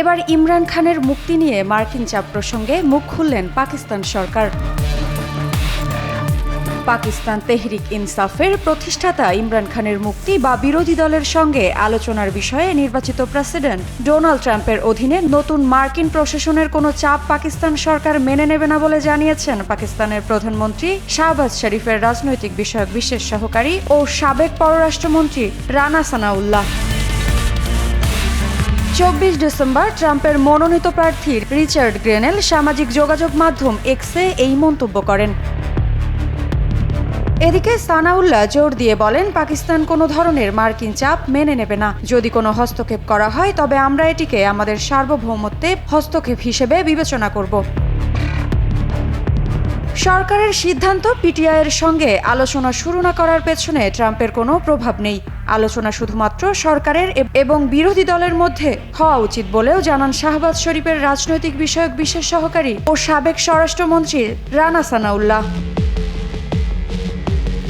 এবার ইমরান খানের মুক্তি নিয়ে মার্কিন চাপ প্রসঙ্গে মুখ খুললেন পাকিস্তান সরকার। পাকিস্তান তেহরিক ইনসাফের প্রতিষ্ঠাতা ইমরান খানের মুক্তি বা বিরোধী দলের সঙ্গে আলোচনার বিষয়ে নির্বাচিত প্রেসিডেন্ট ডোনাল্ড ট্রাম্পের অধীনে নতুন মার্কিন প্রশাসনের কোনো চাপ পাকিস্তান সরকার মেনে নেবে না বলে জানিয়েছেন পাকিস্তানের প্রধানমন্ত্রী শাহবাজ শরীফের রাজনৈতিক বিষয়ক বিশেষ সহকারী ও সাবেক পররাষ্ট্রমন্ত্রী রানা সানাউল্লাহ। চব্বিশ ডিসেম্বর ট্রাম্পের মনোনীত প্রার্থী রিচার্ড গ্রেনেল সামাজিক যোগাযোগ মাধ্যম এক্সে এই মন্তব্য করেন। এদিকে সানাউল্লাহ জোর দিয়ে বলেন, পাকিস্তান কোনো ধরনের মার্কিন চাপ মেনে নেবে না। যদি কোনো হস্তক্ষেপ করা হয়, তবে আমরা এটিকে আমাদের সার্বভৌমত্বে হস্তক্ষেপ হিসেবে বিবেচনা করব। সরকারের সিদ্ধান্ত পিটিআইয়ের সঙ্গে আলোচনা শুরু না করার পেছনে ট্রাম্পের কোনো প্রভাব নেই। আলোচনা শুধুমাত্র সরকারের এবং বিরোধী দলের মধ্যে হওয়া উচিত বলেও জানান শাহবাজ শরীফের রাজনৈতিক বিষয়ক বিশেষ সহকারী ও সাবেক স্বরাষ্ট্রমন্ত্রী রানা সানাউল্লাহ।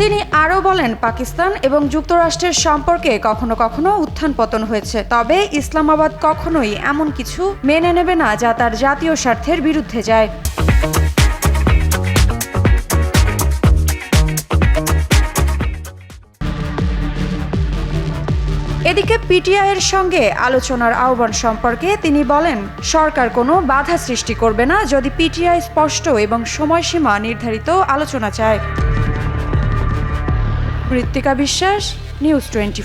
তিনি আরও বলেন, পাকিস্তান এবং যুক্তরাষ্ট্রের সম্পর্কে কখনো কখনো উত্থান পতন হয়েছে, তবে ইসলামাবাদ কখনোই এমন কিছু মেনে নেবে না যা তার জাতীয় স্বার্থের বিরুদ্ধে যায়। এদিকে পিটিআইয়ের সঙ্গে আলোচনার আহ্বান সম্পর্কে তিনি বলেন, সরকার কোনো বাধা সৃষ্টি করবে না যদি পিটিআই স্পষ্ট এবং সময়সীমা নির্ধারিত আলোচনা চায়। মৃত্তিকা বিশ্বাস, নিউজ টোয়েন্টি